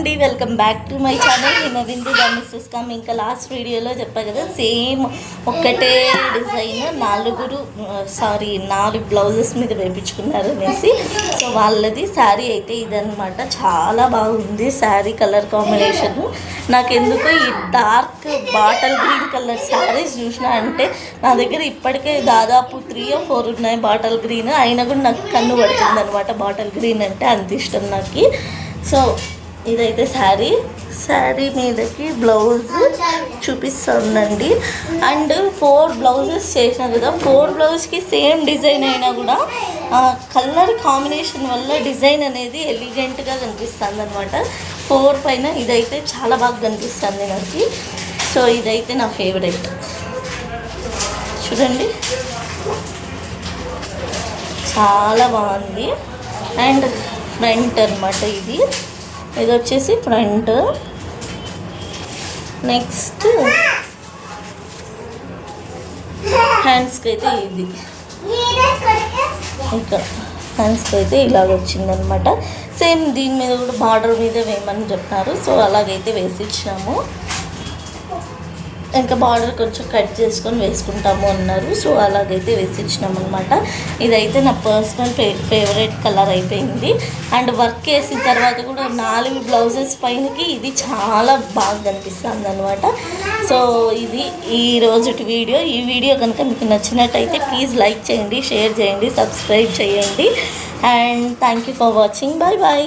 అండి welcome back to my channel. నేను Vindu the come. ఇంకా లాస్ట్ వీడియోలో చెప్పా కదా సేమ్ ఒక్కటే డిజైన్ నాలుగురు సారీ నాలుగు బ్లౌజెస్ మీద వేయించుకున్నారు అనేసి. సో వాళ్ళది శారీ అయితే ఇదనమాట చాలా బాగుంది శారీ కలర్ కాంబినేషన్. నాకు ఎందుకో ఈ dark bottle green colour sarees చూసిన అంటే నా దగ్గర ఇప్పటికే దాదాపు త్రీ ఓ ఫోర్ ఉన్నాయి బాటల్ గ్రీన్. అయినా కూడా నాకు కన్ను పడుతుంది అనమాట బాటల్ గ్రీన్ అంటే అంత ఇష్టం నాకు. సో ఇదైతే శారీ. శారీ మీదకి బ్లౌజ్ చూపిస్తుందండి. అండ్ ఫోర్ బ్లౌజెస్ చేసిన కదా ఫోర్ బ్లౌజ్కి సేమ్ డిజైన్ అయినా కూడా కలర్ కాంబినేషన్ వల్ల డిజైన్ అనేది ఎలిగెంట్గా కనిపిస్తుంది అనమాట ఫోర్ పైన ఇదైతే చాలా బాగా కనిపిస్తుంది నాకు సో ఇదైతే నా ఫేవరెట్. చూడండి. చాలా బాగుంది. అండ్ ఫ్రంట్ అనమాట ఇది. ఇది వచ్చేసి ఫ్రంట్. నెక్స్ట్ హ్యాండ్స్కి అయితే ఇది. ఇంకా హ్యాండ్స్కి అయితే ఇలాగ వచ్చిందనమాట. సేమ్ దీని మీద కూడా బార్డర్ మీద వేయమని చెప్పారు. సో అలాగైతే వేసి ఇచ్చాము ఇంకా బార్డర్ కొంచెం కట్ చేసుకొని వేసుకుంటాము అన్నారు. సో అలాగైతే వేసి అనమాట ఇదైతే నా పర్సనల్ ఫే ఫేవరెట్ కలర్ అయిపోయింది. అండ్ వర్క్ వేసిన తర్వాత కూడా నాలుగు బ్లౌజెస్ పైనకి ఇది చాలా బాగా కనిపిస్తుంది అనమాట సో ఇది ఈ రోజుటి వీడియో. ఈ వీడియో కనుక మీకు నచ్చినట్టయితే ప్లీజ్ లైక్ చేయండి షేర్ చేయండి సబ్స్క్రైబ్ చేయండి. And thank you for watching. Bye bye.